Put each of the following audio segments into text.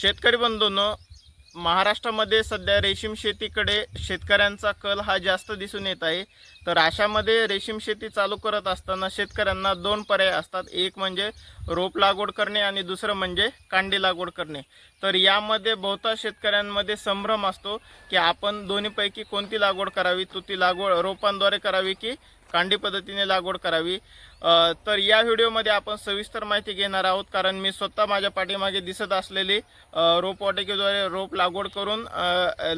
शेतकरी बंधूंनो महाराष्ट्रामध्ये सध्या रेशीम शेतीकडे शेतकऱ्यांचा कल हा जास्त दिसून येत आहे. तर अशामध्ये रेशीम शेती चालू करत असताना शेतकऱ्यांना दोन पर्याय असतात. एक म्हणजे रोप लागवड करणे आणि दुसरं म्हणजे कांडी लागवड करणे. तर यामध्ये बहुतांश शेतकऱ्यांमध्ये संभ्रम असतो की आपण दोन्हीपैकी कोणती लागवड करावी? तो ती लागवड रोपांद्वारे करावी की कांडी पद्धतीने लागवड करावी. तर या व्हिडिओमध्ये आपण सविस्तर माहिती घेणार आहोत कारण मी स्वतः माझ्या पाठीमागे दिसत असलेली रोपवाटिकेद्वारे रोप लागवड करून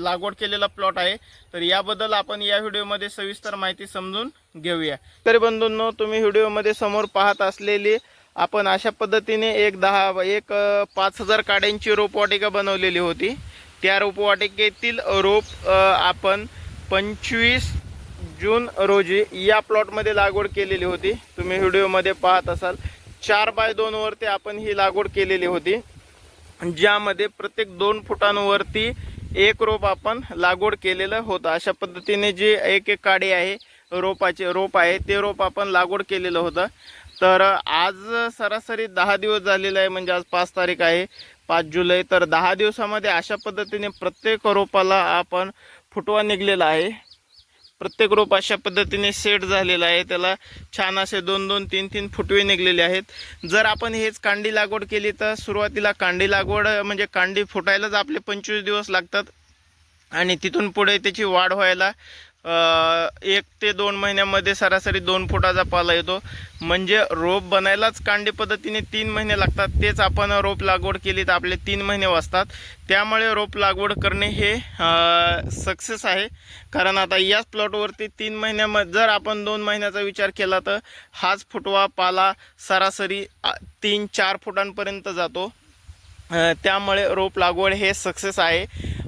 लागवड केलेला प्लॉट आहे. तर याबद्दल आपण या व्हिडिओमध्ये सविस्तर माहिती समजून घेऊया. तरी बंधूंनो तुम्ही व्हिडिओमध्ये समोर पाहत असलेली आपण अशा पद्धतीने एक दहा एक पाच हजार काड्यांची रोपवाटिका बनवलेली होती. त्या रोपवाटिकेतील रोप आपण पंचवीस जून रोजी या प्लॉटमध्ये लागवड केलेली होती. तुम्ही व्हिडिओमध्ये पाहत असाल चार बाय दोनवरती आपण ही लागवड केलेली होती. ज्यामध्ये प्रत्येक दोन फुटांवरती एक रोप आपण लागवड केलेलं होतं. अशा पद्धतीने जे एक एक काडी आहे रोपाचे रोप आहे ते रोप आपण लागवड केलेलं होतं. तर आज सरासरी दहा दिवस झालेला आहे म्हणजे आज पाच तारीख आहे पाच जुलै. तर दहा दिवसामध्ये अशा पद्धतीने प्रत्येक रोपाला आपण फुटवा निघलेला आहे. प्रत्येक रोप अशा पद्धतीने सेट झालेला आहे. त्याला छान असे दोन दोन तीन तीन फुटवे निघलेले आहेत. जर आपण हेच कांडी लागवड केली तर सुरुवातीला कांडी लागवड म्हणजे कांडी फुटायलाच आपले पंचवीस दिवस लागतात. आणि तिथून पुढे त्याची वाढ व्हायला एक ते दोन महिन्यामध्ये सरासरी दोन फुटाचा पाला येतो. म्हणजे रोप बनायलाच कांडी पद्धतीने तीन महिने लागतात. तेच आपण रोप लागवड केली तर आपले तीन महिने वाचतात. त्यामुळे रोप लागवड करणे हे सक्सेस आहे. कारण आता याच प्लॉटवरती तीन महिन्यामध्ये जर आपण दोन महिन्याचा विचार केला तर हाच फुटवा पाला सरासरी तीन चार फुटांपर्यंत जातो. त्यामुळे रोप लागवड हे सक्सेस आहे.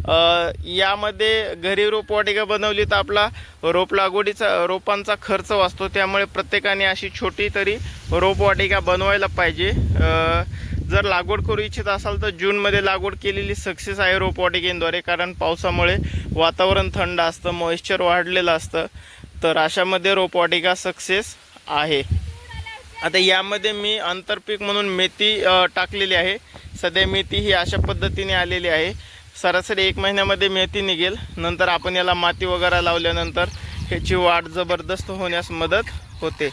यामध्ये घरी रोपवाटिका बनवली तर आपला रोप लागवडीचा रोपांचा खर्च वाचतो. त्यामुळे प्रत्येकाने अशी छोटी तरी रोपवाटिका बनवायला पाहिजे. जर लागवड करू इच्छित असाल तर जूनमध्ये लागवड केलेली सक्सेस आहे रोपवाटिकेद्वारे कारण पावसामुळे वातावरण थंड असतं मॉइश्चर वाढलेलं असतं. तर अशामध्ये रोपवाटिका सक्सेस आहे. आता यामध्ये मी आंतरपीक म्हणून मेथी टाकलेली आहे. सध्या मेथी ही अशा पद्धतीने आलेली आहे. सरासरी एक महिन्यामध्ये मेथी निघेल. नंतर आपण याला माती वगैरे लावल्यानंतर ह्याची वाढ जबरदस्त होण्यास मदत होते.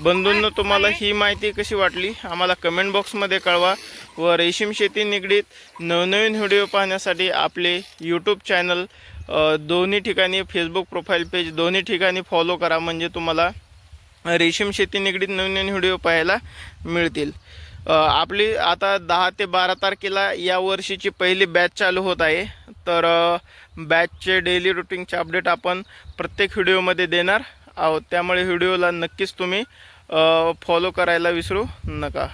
बंधूंनो तुम्हाला ही माहिती कशी वाटली? आम्हाला कमेंट बॉक्समध्ये कळवा व रेशीम शेती निगडीत नवनवीन व्हिडिओ पाहण्यासाठी आपले यूट्यूब चॅनल दोन्ही ठिकाणी फेसबुक प्रोफाईल पेज दोन्ही ठिकाणी फॉलो करा. म्हणजे तुम्हाला रेशीम शेती निगडीत नवीन नवीन व्हिडिओ पाहायला मिळतील. आपली आता दहा ते बारा तारखेला या वर्षीची पहिली बॅच चालू होत आहे. तर बॅचचे डेली रुटीनचे अपडेट आपण प्रत्येक व्हिडिओमध्ये देणार आहोत. त्यामुळे व्हिडिओला नक्कीच तुम्ही फॉलो करायला विसरू नका.